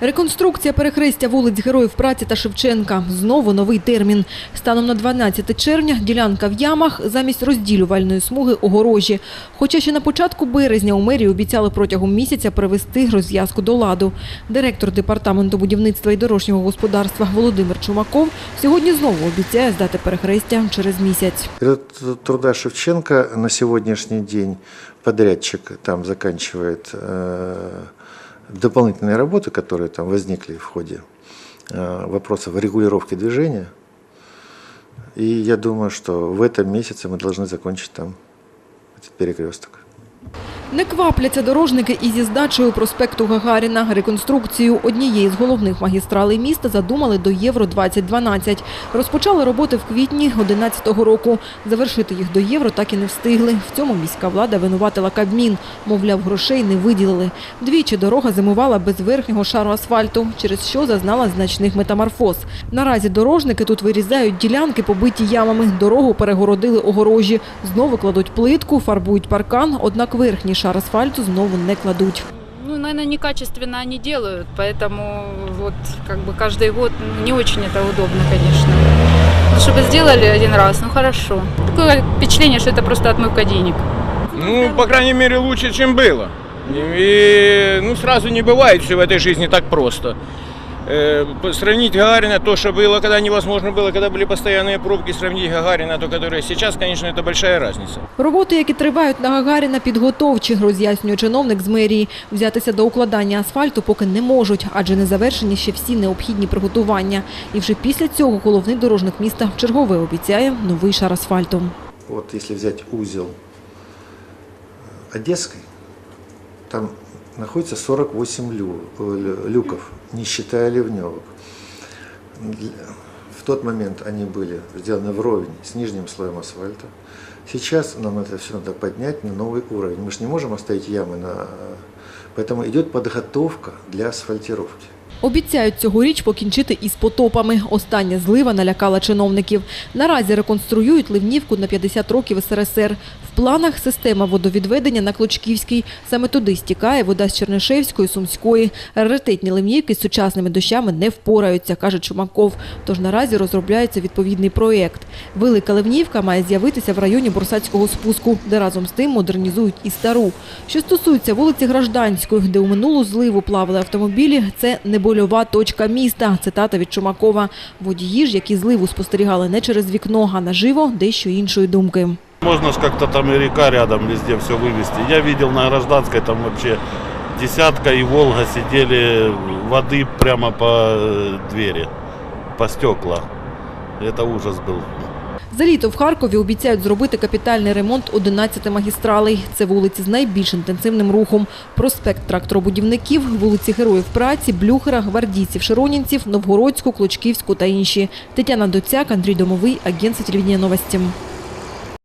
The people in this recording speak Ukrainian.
Реконструкція перехрестя вулиць Героїв праці та Шевченка. Знову новий термін. Станом на 12 червня ділянка в ямах замість розділювальної смуги огорожі. Хоча ще на початку березня у мерії обіцяли протягом місяця привести розв'язку до ладу. Директор департаменту будівництва і дорожнього господарства Володимир Чумаков сьогодні знову обіцяє здати перехрестя через місяць. Труда Шевченко на сегодняшний день подрядчик там заканчивает э, дополнительные работы, которые там возникли в ходе э, вопросов регулировки движения. И я думаю, что в этом месяце мы должны закончить там этот перекресток. Не квапляться дорожники і зі здачею проспекту Гагаріна. Реконструкцію однієї з головних магістралей міста задумали до Євро-2012. Розпочали роботи в квітні 2011 року. Завершити їх до Євро так і не встигли. В цьому міська влада винуватила Кабмін. Мовляв, грошей не виділили. Двічі дорога зимувала без верхнього шару асфальту, через що зазнала значних метаморфоз. Наразі дорожники тут вирізають ділянки, побиті ямами. Дорогу перегородили огорожі. Знову кладуть плитку, фарбують паркан, однак верхній шар асфальту знову не кладуть. Ну, наверное, некачественно они делают, поэтому вот как бы каждый год не очень это удобно, конечно. Ну, чтобы сделали один раз, ну хорошо. Такое впечатление, что это просто отмывка денег. Ну, по крайней мере, лучше, чем было. И, ну, сразу не бывает все в этой жизни так просто. Э, по- Сравнить Гагарина, то, что было, когда невозможно было, когда были постоянные пробки, сравнить Гагарина, то, которое сейчас, конечно, это большая разница. Роботи, які тривають на Гагаріна, підготовчі, роз'яснює чиновник з мерії. Взятися до укладання асфальту поки не можуть, адже не завершені ще всі необхідні приготування. І вже після цього головний дорожник міста чергове обіцяє новий шар асфальту. Вот если взять узел э, Одесской, там находится 48 лю- лю- люков, не считая ливневок. В тот момент они были сделаны вровень с нижним слоем асфальта. Сейчас нам это все надо поднять на новый уровень. Мы же не можем оставить ямы на... Поэтому идет подготовка для асфальтировки. Обіцяють цьогоріч покінчити із потопами. Остання злива налякала чиновників. Наразі реконструюють ливнівку на 50 років СРСР. В планах система водовідведення на Клочківській. Саме туди стікає вода з Чернишевської, Сумської. Раритетні ливнівки з сучасними дощами не впораються, каже Чумаков. Тож наразі розробляється відповідний проєкт. Велика ливнівка має з'явитися в районі Бурсацького спуску, де разом з тим модернізують і стару. Що стосується вулиці Гражданської, де у минулу зливу плавали автомобілі, це небольова точка міста. Цитата від Чумакова. Водії ж, які зливу спостерігали не через вікно, а наживо, дещо іншої думки. Можно ж как-то там и река рядом везде все вывести. Я видел на Гражданской там вообще десятка и Волга сидели воды прямо по э, двери, по стекла. Это ужас был. За літо в Харкові обіцяють зробити капітальний ремонт 11 магістралей. Це вулиці з найбільш інтенсивним рухом. Проспект тракторобудівників, вулиці Героїв праці, Блюхера, гвардійців, Широнінців, Новгородську, Клочківську та інші. Тетяна Доцяк, Андрій Домовий, агент телевидения новості.